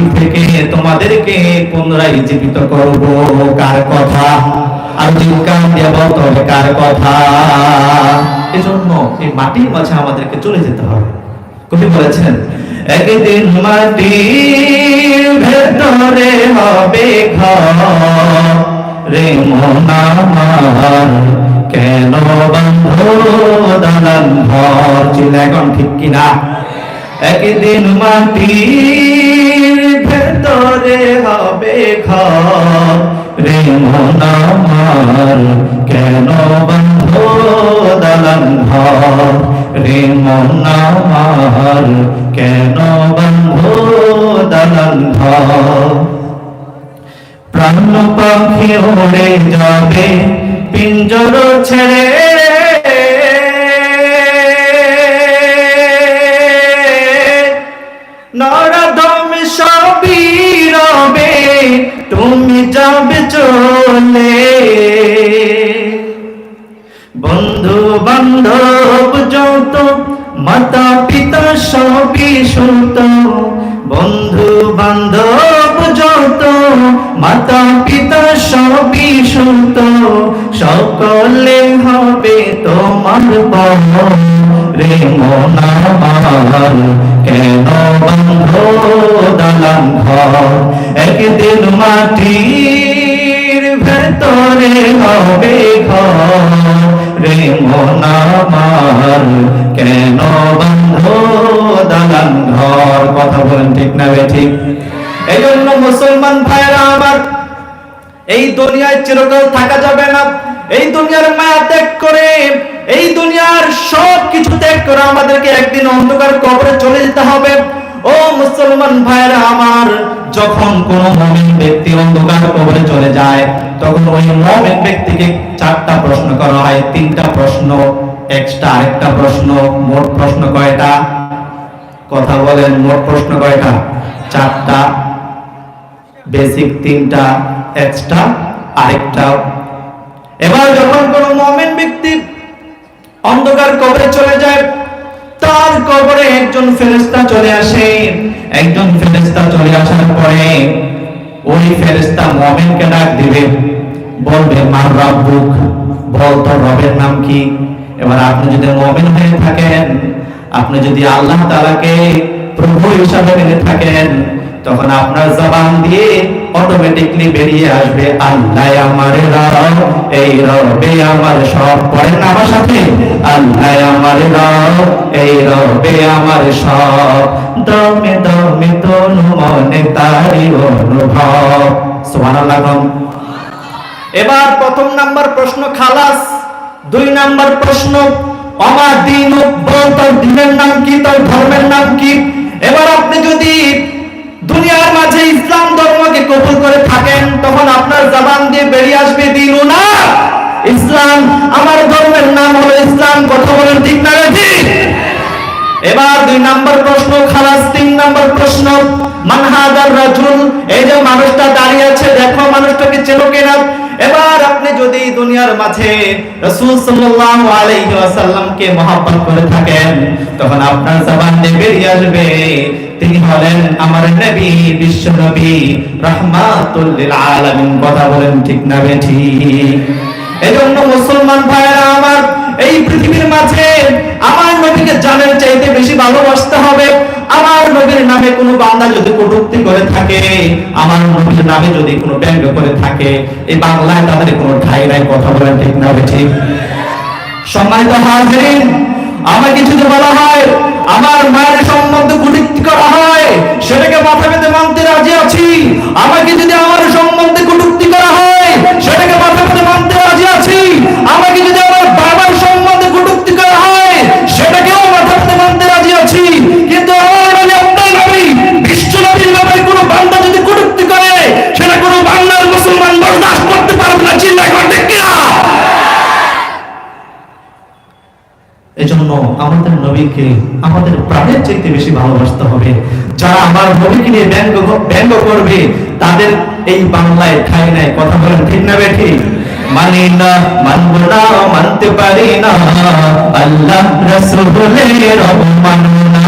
মাটি থেকে তোমাদেরকে পুনরায় জীবিত করব। কার কথা? আর দিয়ে বলতে হবে কার কথা? এজন্য এই মাটির মাঝে আমাদেরকে চলে যেতে হবে। কবি বলেছেন, একদিন মাটির ভেতরে হবে ঘর। রে কেন বন্ধ দালান ঘর? চিল্লা এখন ঠিক কিনা? একদিন মাটির ভেতরে হবে ঘর। রে মনামার কেন বন্ধ দালান ঘর? রে মনামার কেন বন্ধ দালান ঘর? প্রাণ পাখি উড়ে যাবে, পিঞ্জর ছেড়ে তুমি যাবে চলে। বন্ধু বান্ধব যত মাতা পিতা সবই সুত বন্ধু বান্ধব যত মাতা পিতা সবই সুত সকলে হবে তোমার বহ একদিন মাটির ভেতরে হবে ঘর রে মনামার কেন বন্ধ দালান ঘর কথা বলেন ঠিক না ঠিক এই জন্য মুসলমান ভাইরা আমার এই দুনিয়ায় চিরকাল থাকা যাবে না। এই দুনিয়ার মায়া ত্যাগ করে ত্যাগ করে আমাদেরকে একদিন অন্ধকার কবরে চলে যেতে হবে। ও মুসলমান ভাইরা আমার, যখন কোন মমিন ব্যক্তি অন্ধকার কবরে চলে যায়, তখন ওই মমিন ব্যক্তিকে চারটা প্রশ্ন করা হয়। তিনটা প্রশ্ন এক্সট্রা আরেকটা প্রশ্ন, মোট প্রশ্ন কয়টা? কথা বলেন, মোট প্রশ্ন কয়টা? চারটা, বেসিক তিনটা এক্সট্রা আরেকটা। এবার যখন কোন মমেন ব্যক্তি অন্ধকার কবরে চলে যায়। তার কবরে একজন ফেরেস্তা চলে আসে। একজন ফেরেস্তা চলে আসার পরে ওই ফেরেস্তা মমেনকে ডাক দিবে। বলবে, মার রাব্বুক বল তোর রবের নাম কি? এবার আপনি যদি মমেন হয়ে থাকেন, আপনি যদি আল্লাহ তাআলাকে প্রভু হিসাবে মেনে থাকেন তখন আপনার জবান দিয়ে অটোমেটিকলি বেরিয়ে আসবে, আল্লাহ আমার রব, এই রবে আমার সব। পড়েন না আমার সাথে? আল্লাহ আমার রব, এই রবে আমার সব। দমে দমে তনু মনে তারি অনুভব। সুবহানাল্লাহ। এবার প্রথম নাম্বার প্রশ্ন খালাস, দুই নাম্বার প্রশ্ন আমার দিন তোর দিনের নাম কি, তোর ধর্মের নাম কি? এবার আপনি যদি দুনিয়ার মাঝে ইসলাম ধর্মকে কবুল করে থাকেন, তখন আপনার জবান দিয়ে বেরিয়ে আসবে, দিন না, ইসলাম, আমার ধর্মের নাম হলো ইসলাম, কথা বলেন ঠিক না এবার দুই নাম্বার প্রশ্ন, খালাস তিন নাম্বার প্রশ্ন মানহাদার রাজুল? এই যে মানুষটা দাঁড়িয়ে আছে, দেখো মানুষটাকে চেনো কিনা? এবার আপনি যদি দুনিয়ার মাঝে রাসূল সাল্লাল্লাহু আলাইহি ওয়াসাল্লামকে মহব্বত করে থাকেন, তখন আপনার জবান দিয়ে বেরিয়ে আসবে তিনি হলেন আমার নবী, বিশ্ব নবী, রাহমাতুল আলামিন। কথা বলেন ঠিক না বেঠিক এজন্য মুসলমান ভাইরা আমার এই পৃথিবীর মাঝে আমার নবীকে জানের চাইতে বেশি ভালোবাসতে হবে। আমার নবীর নামে কোনো বান্দা যদি কটূক্তি করে থাকে, আমার নবীর নামে যদি কোনো ব্যঙ্গ করে থাকে, এই বাংলায় তাদের কোনো ঠাই নাই। কথা বলেন ঠিক না হবে ঠিক? সম্মানিত হাজিরিন আমাকে যদি বলা হয়, আমার মায়ের সম্বন্ধে কটূক্তি করা হয়, সেটাকে মাথা পেতে মানতে রাজি আছি। আমাকে যদি আমার এজন্য আমাদের নবীকে, আমাদের প্রাণের চাইতে বেশি ভালোবাসতে হবে। যারা আমার নবীকে নিয়ে ব্যঙ্গ ব্যঙ্গ করবে, তাদের এই বাংলায় ঠাই নাই। কথা বলেন ঠিক না বেঠি? মানি না, মানব না, মানতে পারি না। আল্লাহ রসুলের রব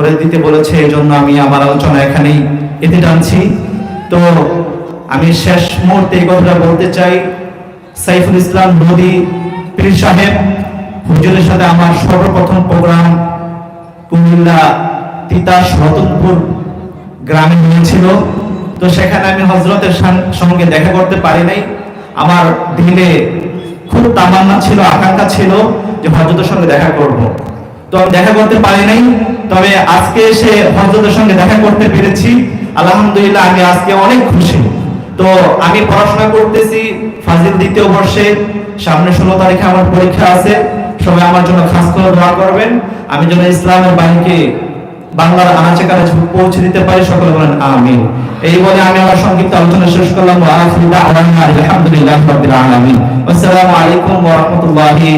করে দিতে বলেছে এই জন্য আমি আমার আলোচনা এখানেই এতে টানছি। তো আমি শেষ মুহূর্তে এই কথাটা বলতে চাই। সাইফুল ইসলাম নদী পীর সাহেব, হুজুরের সাথে আমার সর্বপ্রথম প্রোগ্রাম কুমিল্লা তিতাস রতনপুর গ্রামে হয়েছিল। তো সেখানে আমি হজরতের সঙ্গে দেখা করতে পারি নাই। আমার দিলে খুব তামান্না ছিল, আকাঙ্ক্ষা ছিল যে হজরতের সঙ্গে দেখা করব। তো আমি দেখা করতে পারি নাই। তবে আজকে এসে হজরতের সঙ্গে দেখা করতে পেরেছি। আলহামদুলিল্লাহ, আমি আজকে অনেক খুশি। তো আমি পড়াশোনা করতেছি ফাজিল দ্বিতীয় বর্ষে, সামনে ষোলো তারিখে আমার পরীক্ষা আছে। সবাই আমার জন্য খাস করে দোয়া করবেন। আমি যেন ইসলামের বাণীকে বাংলার আনাচে কাছে পৌঁছে দিতে পারি, সকলে বলেন আমি এই বলে আমি আমার সংক্ষিপ্ত আলোচনা শেষ করলাম। আলহামদুলিল্লাহি আলামিন। আসসালামু আলাইকুম ওয়া রাহমাতুল্লাহি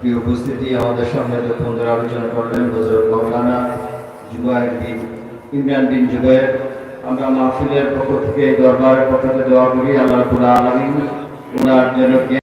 প্রিয় উপস্থিতি, আমাদের সামনে বন্ধুর আলোচনা করলেন হজরত মৌলানা জুবায়ের বিন ইমরান বিন জুবায়ের, আমরা মাহফিলের পক্ষ থেকে দরবারের পক্ষ থেকে দোয়া করি, আল্লাহ আলামিন ওনার জ্ঞান